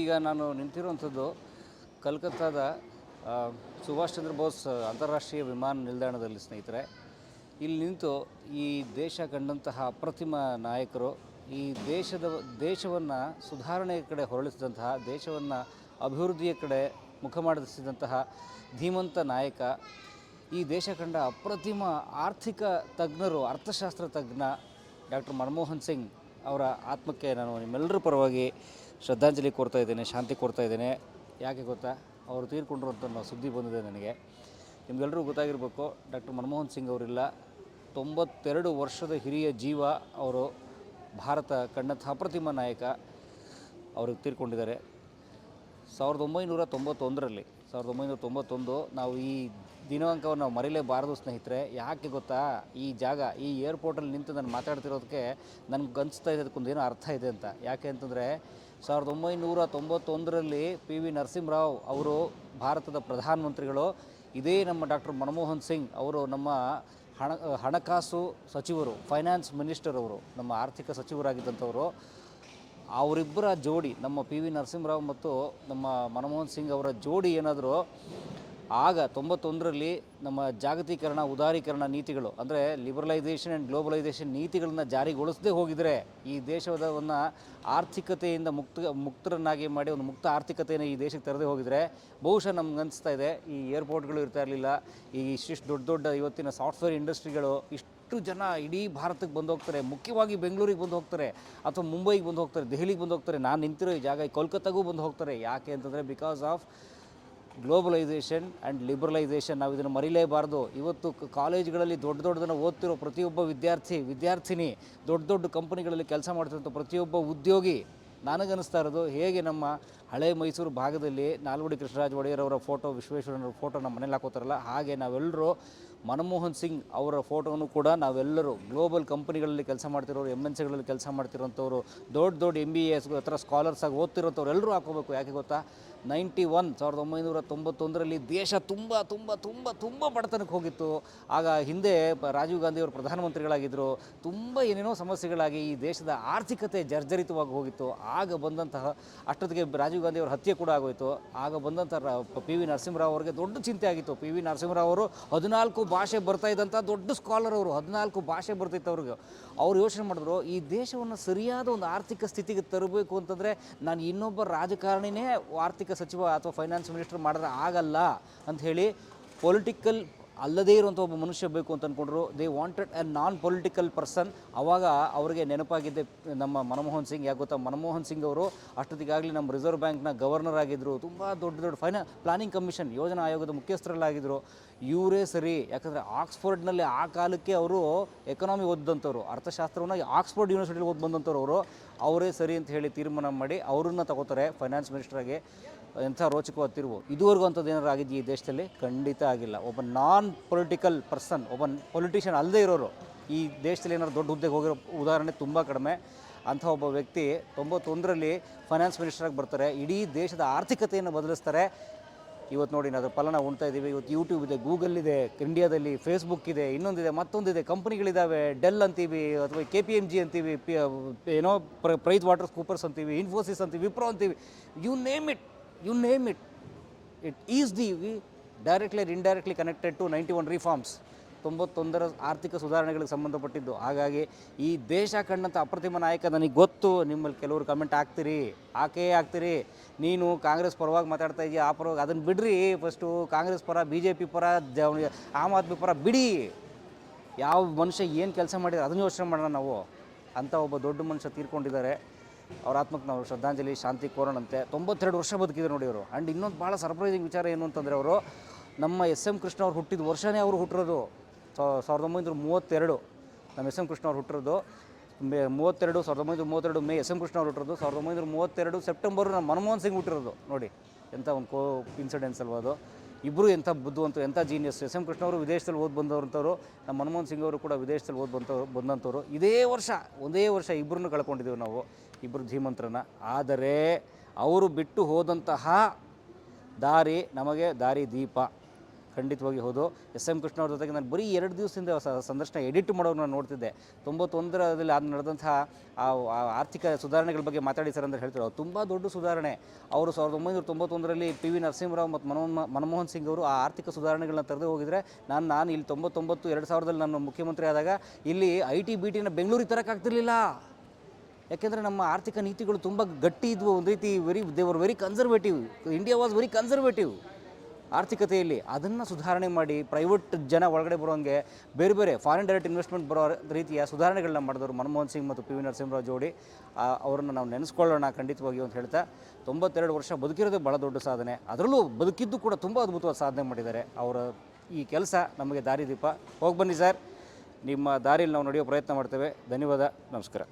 ಈಗ ನಾನು ನಿಂತಿರುವಂಥದ್ದು ಕಲ್ಕತ್ತಾದ ಸುಭಾಷ್ ಚಂದ್ರ ಬೋಸ್ ಅಂತಾರಾಷ್ಟ್ರೀಯ ವಿಮಾನ ನಿಲ್ದಾಣದಲ್ಲಿ ಸ್ನೇಹಿತರೆ. ಇಲ್ಲಿ ನಿಂತು ಈ ದೇಶ ಕಂಡಂತಹ ಅಪ್ರತಿಮ ನಾಯಕರು, ಈ ದೇಶದ, ದೇಶವನ್ನು ಸುಧಾರಣೆಯ ಕಡೆ ಹೊರಳಿಸಿದಂತಹ, ದೇಶವನ್ನು ಅಭಿವೃದ್ಧಿಯ ಕಡೆ ಮುಖ ಮಾಡಿಸಿದಂತಹ ಧೀಮಂತ ನಾಯಕ, ಈ ದೇಶ ಕಂಡ ಅಪ್ರತಿಮ ಆರ್ಥಿಕ ತಜ್ಞರು, ಅರ್ಥಶಾಸ್ತ್ರ ತಜ್ಞ ಡಾಕ್ಟರ್ ಮನಮೋಹನ್ ಸಿಂಗ್ ಅವರ ಆತ್ಮಕ್ಕೆ ನಾನು ನಿಮ್ಮೆಲ್ಲರ ಪರವಾಗಿ ಶ್ರದ್ಧಾಂಜಲಿ ಕೊಡ್ತಾ ಇದ್ದೇನೆ, ಶಾಂತಿ ಕೊಡ್ತಾ ಇದ್ದೇನೆ. ಯಾಕೆ ಗೊತ್ತಾ? ಅವರು ತೀರ್ಕೊಂಡ್ರು ಅಂತ ಅನ್ನೋ ಸುದ್ದಿ ಬಂದಿದೆ ನನಗೆ. ನಿಮ್ಗೆಲ್ಲರೂ ಗೊತ್ತಾಗಿರಬೇಕು, ಡಾಕ್ಟರ್ ಮನಮೋಹನ್ ಸಿಂಗ್ ಅವರಿಲ್ಲ. ತೊಂಬತ್ತೆರಡು ವರ್ಷದ ಹಿರಿಯ ಜೀವ ಅವರು, ಭಾರತ ಕಂಡಂಥ ಅಪ್ರತಿಮ ನಾಯಕ ಅವ್ರಿಗೆ ತೀರ್ಕೊಂಡಿದ್ದಾರೆ. ಸಾವಿರದ ಒಂಬೈನೂರ ತೊಂಬತ್ತೊಂದರಲ್ಲಿ, ಸಾವಿರದ ಒಂಬೈನೂರ ತೊಂಬತ್ತೊಂದು ನಾವು ಈ ದಿನಾಂಕವನ್ನು ನಾವು ಮರೀಲೇಬಾರದು ಸ್ನೇಹಿತರೆ. ಯಾಕೆ ಗೊತ್ತಾ? ಈ ಜಾಗ, ಈ ಏರ್ಪೋರ್ಟಲ್ಲಿ ನಿಂತು ನಾನು ಮಾತಾಡ್ತಿರೋದಕ್ಕೆ ನನಗೆ ಅನಿಸ್ತಾ ಇದೆ, ಅದಕ್ಕೊಂದೇನೋ ಅರ್ಥ ಇದೆ ಅಂತ. ಯಾಕೆ ಅಂತಂದರೆ ಸಾವಿರದ ಒಂಬೈನೂರ ತೊಂಬತ್ತೊಂದರಲ್ಲಿ ಪಿ ವಿ ನರಸಿಂಹರಾವ್ ಅವರು ಭಾರತದ ಪ್ರಧಾನಮಂತ್ರಿಗಳು, ಇದೇ ನಮ್ಮ ಡಾಕ್ಟರ್ ಮನಮೋಹನ್ ಸಿಂಗ್ ಅವರು ನಮ್ಮ ಹಣ, ಹಣಕಾಸು ಸಚಿವರು, ಫೈನಾನ್ಸ್ ಮಿನಿಸ್ಟರ್ ಅವರು, ನಮ್ಮ ಆರ್ಥಿಕ ಸಚಿವರಾಗಿದ್ದಂಥವರು, ಅವರಿಬ್ಬರ ಜೋಡಿ ನಮ್ಮ ಪಿ ವಿ ನರಸಿಂಹರಾವ್ ಮತ್ತು ನಮ್ಮ ಮನಮೋಹನ್ ಸಿಂಗ್ ಅವರ ಜೋಡಿ ಏನಾದರೂ ಆಗ ತೊಂಬತ್ತೊಂದರಲ್ಲಿ ನಮ್ಮ ಜಾಗತೀಕರಣ, ಉದಾರೀಕರಣ ನೀತಿಗಳು, ಅಂದರೆ ಲಿಬರಲೈಸೇಷನ್ ಆ್ಯಂಡ್ ಗ್ಲೋಬಲೈಸೇಷನ್ ನೀತಿಗಳನ್ನ ಜಾರಿಗೊಳಿಸದೇ ಹೋಗಿದರೆ ಈ ದೇಶವನ್ನು ಆರ್ಥಿಕತೆಯಿಂದ ಮುಕ್ತ, ಮುಕ್ತರನ್ನಾಗಿ ಮಾಡಿ, ಒಂದು ಮುಕ್ತ ಆರ್ಥಿಕತೆಯನ್ನು ಈ ದೇಶಕ್ಕೆ ತರದೇ ಹೋಗಿದರೆ ಬಹುಶಃ ನಮ್ಗೆ ಅನಿಸ್ತಾ ಇದೆ, ಈ ಏರ್ಪೋರ್ಟ್ಗಳು ಇರ್ತಾ ಇರಲಿಲ್ಲ, ಈ ಇಷ್ಟಿಷ್ಟು ದೊಡ್ಡ ದೊಡ್ಡ ಇವತ್ತಿನ ಸಾಫ್ಟ್ವೇರ್ ಇಂಡಸ್ಟ್ರಿಗಳು ಇಷ್ಟು ಜನ ಇಡೀ ಭಾರತಕ್ಕೆ ಬಂದು ಹೋಗ್ತಾರೆ, ಮುಖ್ಯವಾಗಿ ಬೆಂಗಳೂರಿಗೆ ಬಂದು ಹೋಗ್ತಾರೆ, ಅಥವಾ ಮುಂಬೈಗೆ ಬಂದು ಹೋಗ್ತಾರೆ, ದೆಹಲಿಗೆ ಬಂದು ಹೋಗ್ತಾರೆ, ನಾನು ನಿಂತಿರೋ ಈ ಜಾಗ ಕೋಲ್ಕತ್ತಾಗೂ ಬಂದು ಹೋಗ್ತಾರೆ. ಯಾಕೆ ಅಂತಂದರೆ because of globalisation and liberalisation ನಾವು ಇದನ್ನು ಮರಿಲೇಬಾರ್ದು. ಇವತ್ತು ಕಾಲೇಜ್ಗಳಲ್ಲಿ ದೊಡ್ಡ ದೊಡ್ಡದನ್ನು ಓದ್ತಿರೋ ಪ್ರತಿಯೊಬ್ಬ ವಿದ್ಯಾರ್ಥಿ, ವಿದ್ಯಾರ್ಥಿನಿ ದೊಡ್ಡ ದೊಡ್ಡ ಕಂಪನಿಗಳಲ್ಲಿ ಕೆಲಸ ಮಾಡ್ತಿರೋಂಥ ಪ್ರತಿಯೊಬ್ಬ ಉದ್ಯೋಗಿ ನನಗನ್ನಿಸ್ತಾ ಇರೋದು ಹೇಗೆ ನಮ್ಮ ಹಳೆ ಮೈಸೂರು ಭಾಗದಲ್ಲಿ ನಾಲ್ವಡಿ ಕೃಷ್ಣರಾಜ ಒಡೆಯರ್ ಅವರ ಫೋಟೋ ವಿಶ್ವೇಶ್ವರಯ್ಯನವರ ಫೋಟೋ ನಮ್ಮ ಮನೇಲಿ ಹಾಕೋತಾರಲ್ಲ, ಹಾಗೆ ನಾವೆಲ್ಲರೂ ಮನಮೋಹನ್ ಸಿಂಗ್ ಅವರ ಫೋಟೋನು ಕೂಡ ನಾವೆಲ್ಲರೂ ಗ್ಲೋಬಲ್ ಕಂಪನಿಗಳಲ್ಲಿ ಕೆಲಸ ಮಾಡ್ತಿರೋರು ಎಂ ಎನ್ ಸಿಗಳಲ್ಲಿ ಕೆಲಸ ಮಾಡ್ತಿರೋಂಥವ್ರು, ದೊಡ್ಡ ದೊಡ್ಡ ಎಂ ಬಿ ಎಸ್ ಹತ್ರ ಸ್ಕಾಲರ್ಸ್ ಆಗಿ ಓದ್ತಿರೋಂಥವ್ರು ಎಲ್ಲರೂ ಹಾಕೋಬೇಕು. ಯಾಕೆ ಗೊತ್ತಾ? ನೈಂಟಿ ಒನ್, ಸಾವಿರದ ಒಂಬೈನೂರ ತೊಂಬತ್ತೊಂದರಲ್ಲಿ ದೇಶ ತುಂಬ ತುಂಬ ತುಂಬ ತುಂಬ ಬಡತನಕ್ಕೆ ಹೋಗಿತ್ತು. ಆಗ ಹಿಂದೆ ರಾಜೀವ್ ಗಾಂಧಿ ಅವರು ಪ್ರಧಾನಮಂತ್ರಿಗಳಾಗಿದ್ದರು ತುಂಬ ಏನೇನೋ ಸಮಸ್ಯೆಗಳಾಗಿ ಈ ದೇಶದ ಆರ್ಥಿಕತೆ ಜರ್ಜರಿತವಾಗಿ ಹೋಗಿತ್ತು. ಆಗ ಬಂದಂತಹ ಅಷ್ಟೊತ್ತಿಗೆ ರಾಜೀವ್ ಗಾಂಧಿ ಅವರ ಹತ್ಯೆ ಕೂಡ ಆಗೋಯಿತು. ಆಗ ಬಂದಂಥ ಪಿ ವಿ ನರಸಿಂಹರಾವ್ ಅವರಿಗೆ ದೊಡ್ಡ ಚಿಂತೆ ಆಗಿತ್ತು. ಪಿ ವಿ ನರಸಿಂಹರಾವ್ ಅವರು ಹದಿನಾಲ್ಕು ಭಾಷೆ ಬರ್ತಾ ಇದ್ದಂಥ ದೊಡ್ಡ ಸ್ಕಾಲರ್ ಅವರು, ಹದಿನಾಲ್ಕು ಭಾಷೆ ಬರ್ತಿತ್ತು ಅವ್ರಿಗೆ. ಅವ್ರು ಯೋಚನೆ ಮಾಡಿದ್ರು, ಈ ದೇಶವನ್ನು ಸರಿಯಾದ ಒಂದು ಆರ್ಥಿಕ ಸ್ಥಿತಿಗೆ ತರಬೇಕು ಅಂತಂದರೆ ನಾನು ಇನ್ನೊಬ್ಬ ರಾಜಕಾರಣಿನೇ ಆರ್ಥಿಕ ಸಚಿವ ಅಥವಾ ಫೈನಾನ್ಸ್ ಮಿನಿಸ್ಟರ್ ಮಾಡಿದ್ರೆ ಆಗಲ್ಲ ಅಂತ ಹೇಳಿ ಪೊಲಿಟಿಕಲ್ ಅಲ್ಲದೇ ಇರುವಂಥ ಒಬ್ಬ ಮನುಷ್ಯ ಬೇಕು ಅಂತ ಅಂದ್ಕೊಂಡ್ರು they wanted a non political person ಅವಾಗ ಅವರಿಗೆ ನೆನಪಾಗಿದ್ದೆ ನಮ್ಮ ಮನಮೋಹನ್ ಸಿಂಗ್. ಯಾಕೆ ಗೊತ್ತಾ? ಮನಮೋಹನ್ ಸಿಂಗ್ ಅವರು ಅಷ್ಟೊತ್ತಿಗಾಗಲೇ ನಮ್ಮ ರಿಸರ್ವ್ ಬ್ಯಾಂಕ್ನ ಗವರ್ನರ್ ಆಗಿದ್ದರು ತುಂಬ ದೊಡ್ಡ ದೊಡ್ಡ ಫೈನಾ ಪ್ಲಾನಿಂಗ್ ಕಮಿಷನ್ ಯೋಜನಾ ಆಯೋಗದ ಮುಖ್ಯಸ್ಥರಲ್ಲಾಗಿದ್ದರು ಇವರೇ ಸರಿ. ಯಾಕಂದರೆ ಆಕ್ಸ್ಫರ್ಡ್ನಲ್ಲಿ ಆ ಕಾಲಕ್ಕೆ ಅವರು ಎಕನಾಮಿ ಓದಿದಂಥವ್ರು ಅರ್ಥಶಾಸ್ತ್ರವನ್ನು ಆಕ್ಸ್ಫರ್ಡ್ ಯೂನಿವರ್ಸಿಟಿಲಿ ಓದಿ ಬಂದಂಥವ್ರು ಅವರು. ಅವರೇ ಸರಿ ಅಂತ ಹೇಳಿ ತೀರ್ಮಾನ ಮಾಡಿ ಅವರನ್ನ ತಗೋತಾರೆ ಫೈನಾನ್ಸ್ ಮಿನಿಸ್ಟರಾಗಿ ಎಂಥ ರೋಚಕವಾದ ತಿರುವು ಇದುವರೆಗೂ ಅಂಥದ್ದು ಏನಾದ್ರು ಆಗಿದೆಯಾ ಈ ದೇಶದಲ್ಲಿ? ಖಂಡಿತ ಆಗಿಲ್ಲ. ಒಬ್ಬ ನಾನ್ ಪೊಲಿಟಿಕಲ್ ಪರ್ಸನ್, ಒಬ್ಬ ಪೊಲಿಟಿಷಿಯನ್ ಅಲ್ಲದೇ ಇರೋರು, ಈ ದೇಶದಲ್ಲಿ ಏನಾದ್ರು ದೊಡ್ಡ ಹುದ್ದೆಗೆ ಹೋಗಿರೋ ಉದಾಹರಣೆ ತುಂಬ ಕಡಿಮೆ. ಅಂಥ ಒಬ್ಬ ವ್ಯಕ್ತಿ ತೊಂಬತ್ತೊಂದರಲ್ಲಿ ಫೈನಾನ್ಸ್ ಮಿನಿಸ್ಟರಾಗಿ ಬರ್ತಾರೆ. ಇಡೀ ದೇಶದ ಆರ್ಥಿಕತೆಯನ್ನು ಬದಲಿಸ್ತಾರೆ. ಇವತ್ತು ನೋಡಿ ನಾವು ಫಲನ ಉಣ್ತಾ ಇದ್ದೀವಿ. ಇವತ್ತು ಯೂಟ್ಯೂಬ್ ಇದೆ ಗೂಗಲ್ ಇದೆ ಇಂಡಿಯಾದಲ್ಲಿ ಫೇಸ್ಬುಕ್ ಇದೆ, ಇನ್ನೊಂದಿದೆ, ಮತ್ತೊಂದಿದೆ ಕಂಪ್ನಿಗಳಿದ್ದಾವೆ ಡೆಲ್ ಅಂತೀವಿ, ಅಥವಾ ಕೆ ಪಿ ಎಂ ಜಿ ಅಂತೀವಿ ಏನೋ ಪ್ರ ಪ್ರೈತ್ ವಾಟರ್ ಸ್ಕೂಪರ್ಸ್ ಅಂತೀವಿ ಇನ್ಫೋಸಿಸ್ ಅಂತೀವಿ ವಿಪ್ರೋ ಅಂತೀವಿ. You name it name it it is the we directly or indirectly connected to ninety one reforms ತೊಂಬತ್ತೊಂದರ ಆರ್ಥಿಕ ಸುಧಾರಣೆಗಳಿಗೆ ಸಂಬಂಧಪಟ್ಟಿದ್ದು. ಹಾಗಾಗಿ ಈ ದೇಶ ಕಂಡಂಥ ಅಪ್ರತಿಮ ನಾಯಕ ನನಗೆ ಗೊತ್ತು. ನಿಮ್ಮಲ್ಲಿ ಕೆಲವರು ಕಮೆಂಟ್ ಹಾಕ್ತೀರಿ. ಹಾಕೇ ಹಾಕ್ತೀರಿ? ನೀನು ಕಾಂಗ್ರೆಸ್ ಪರವಾಗಿ ಮಾತಾಡ್ತಾ ಇದೆಯಾ. ಆ ಪರವಾಗಿ ಅದನ್ನು ಬಿಡ್ರಿ. ಫಸ್ಟು ಕಾಂಗ್ರೆಸ್ ಪರ ಬಿ ಜೆ ಪಿ ಪರ ಆಮ್ ಆದ್ಮಿ ಪರ ಬಿಡಿ. ಯಾವ ಮನುಷ್ಯ ಏನು ಕೆಲಸ ಮಾಡಿದ್ರೆ ಅದನ್ನು ಯೋಚನೆ ಮಾಡೋಣ ನಾವು. ಅಂಥ ಒಬ್ಬ ದೊಡ್ಡ ಮನುಷ್ಯ ತೀರ್ಕೊಂಡಿದ್ದಾರೆ. ಅವ್ರ ಆತ್ಮಕ್ಕೆ ನಾವು ಶ್ರದ್ಧಾಂಜಲಿ, ಶಾಂತಿ ಕೋರೋಣಂತೆ ತೊಂಬತ್ತೆರಡು ವರ್ಷ ಬದುಕಿದ್ರು ನೋಡಿ ಅವರು ಆ್ಯಂಡ್ ಇನ್ನೊಂದು ಭಾಳ ಸರ್ಪ್ರೈಸಿಂಗ್ ವಿಚಾರ ಏನು ಅಂತಂದರೆ ಅವರು ನಮ್ಮ ಎಸ್ ಎಂ ಕೃಷ್ಣ ಅವ್ರು ಹುಟ್ಟಿದ ವರ್ಷನೇ ಅವರು ಹುಟ್ಟಿರೋದು. ಸಾವಿರದ ಒಂಬೈನೂರ ಮೂವತ್ತೆರಡು ನಮ್ಮ ಎಸ್ ಎಂ ಕೃಷ್ಣ ಅವ್ರು ಹುಟ್ಟಿರೋದು. ಮೇ, ಮೂವತ್ತೆರಡು, ಸಾವಿರದ ಒಂಬೈನೂರ ಮೂವತ್ತೆರಡು ಮೇ ಎಸ್ ಎಂ ಕೃಷ್ಣ ಅವ್ರು ಹುಟ್ಟಿರೋದು. ಸಾವಿರದ ಒಂಬೈನೂರ ಮೂವತ್ತೆರಡು ಸೆಪ್ಟೆಂಬರು ನಮ್ಮ ಮನಮೋಹನ್ ಸಿಂಗ್ ಹುಟ್ಟಿರೋದು ನೋಡಿ. ಎಂಥ ಒಂದು ಕೋ ಇನ್ಸಿಡೆನ್ಸ್ ಅಲ್ವಾ ಅದು. ಇಬ್ಬರು ಎಂಥ ಬುದ್ಧವಂತರು, ಎಂಥ ಜೀನಿಯಸ್ ಎಸ್ ಎಂ ಕೃಷ್ಣ ಅವರು ವಿದೇಶದಲ್ಲಿ ಓದಿ ಬಂದವರಂಥವ್ರು, ನಮ್ಮ ಮನಮೋಹನ್ ಸಿಂಗ್ ಅವರು ಕೂಡ ವಿದೇಶದಲ್ಲಿ ಓದಿ ಬಂತವ್ರು ಬಂದಂಥವ್ರು. ಇದೇ ವರ್ಷ, ಒಂದೇ ವರ್ಷ ಇಬ್ಬರನ್ನು ಕಳ್ಕೊಂಡಿದ್ದೀವಿ ನಾವು. ಇಬ್ಬರು ಧೀಮಂತ್ರನ. ಆದರೆ ಅವರು ಬಿಟ್ಟು ಹೋದಂತಹ ದಾರಿ ನಮಗೆ ದಾರಿ ದೀಪ. ಖಂಡಿತವಾಗಿ ಹೋದು. ಎಸ್ ಎಂ ಕೃಷ್ಣ ಅವ್ರ ಜೊತೆಗೆ ನಾನು ಬರೀ ಎರಡು ದಿವಸದಿಂದ ಸಂದರ್ಶನ ಎಡಿಟ್ ಮಾಡೋರು ನಾನು ನೋಡ್ತಿದ್ದೆ ತೊಂಬತ್ತೊಂದರಲ್ಲಿ ಅದು ನಡೆದಂತಹ ಆರ್ಥಿಕ ಸುಧಾರಣೆಗಳ ಬಗ್ಗೆ ಮಾತಾಡಿ ಸರ್ ಅಂತ ಹೇಳ್ತಾರೆ. ತುಂಬ ದೊಡ್ಡ ಸುಧಾರಣೆ. ಅವರು ಸಾವಿರದ ಒಂಬೈನೂರ ತೊಂಬತ್ತೊಂದರಲ್ಲಿ ಪಿ ವಿ ನರಸಿಂಹರಾವ್ ಮತ್ತು ಮನಮೋಹನ್ ಮನಮೋಹನ್ ಸಿಂಗ್ ಅವರು ಆ ಆರ್ಥಿಕ ಸುಧಾರಣೆಗಳನ್ನ ತೆರೆದು ಹೋಗಿದ್ರೆ ನಾನು ನಾನು ಇಲ್ಲಿ ತೊಂಬತ್ತೊಂಬತ್ತು, ಎರಡು ಸಾವಿರದಲ್ಲಿ ನಾನು ಮುಖ್ಯಮಂತ್ರಿ ಆದಾಗ ಇಲ್ಲಿ ಐ ಟಿ, ಬಿ ಟಿನ ಬೆಂಗಳೂರಿಗೆ ತರೋಕ್ಕಾಗ್ತಿರ್ಲಿಲ್ಲ ಯಾಕೆಂದರೆ ನಮ್ಮ ಆರ್ಥಿಕ ನೀತಿಗಳು ತುಂಬ ಗಟ್ಟಿ ಇದ್ವು, ಒಂದು ರೀತಿ very they were very conservative India was very conservative ಆರ್ಥಿಕತೆಯಲ್ಲಿ. ಅದನ್ನು ಸುಧಾರಣೆ ಮಾಡಿ ಪ್ರೈವೇಟ್ ಜನ ಒಳಗಡೆ ಬರೋಂಗೆ ಬೇರೆ ಬೇರೆ ಫಾರಿನ್ ಡೈರೆಕ್ಟ್ ಇನ್ವೆಸ್ಟ್ಮೆಂಟ್ ಬರೋ ರೀತಿಯ ಸುಧಾರಣೆಗಳನ್ನ ಮಾಡಿದವರು ಮನಮೋಹನ್ ಸಿಂಗ್ ಮತ್ತು ಪಿ ವಿ ನರಸಿಂಹರಾವ್ ಜೋಡಿ. ಅವರನ್ನು ನಾವು ನೆನೆಸ್ಕೊಳ್ಳೋಣ ಖಂಡಿತವಾಗಿಯೂ ಅಂತ ಹೇಳ್ತಾ, ತೊಂಬತ್ತೆರಡು ವರ್ಷ ಬದುಕಿರೋದೇ ಭಾಳ ದೊಡ್ಡ ಸಾಧನೆ. ಅದರಲ್ಲೂ ಬದುಕಿದ್ದು ಕೂಡ ತುಂಬ ಅದ್ಭುತವಾದ ಸಾಧನೆ ಮಾಡಿದ್ದಾರೆ. ಅವರ ಈ ಕೆಲಸ ನಮಗೆ ದಾರಿದೀಪ. ಹೋಗಿ ಬನ್ನಿ ಸರ್. ನಿಮ್ಮ ದಾರಿಯಲ್ಲಿ ನಾವು ನಡೆಯೋ ಪ್ರಯತ್ನ ಮಾಡ್ತೇವೆ. ಧನ್ಯವಾದ. ನಮಸ್ಕಾರ.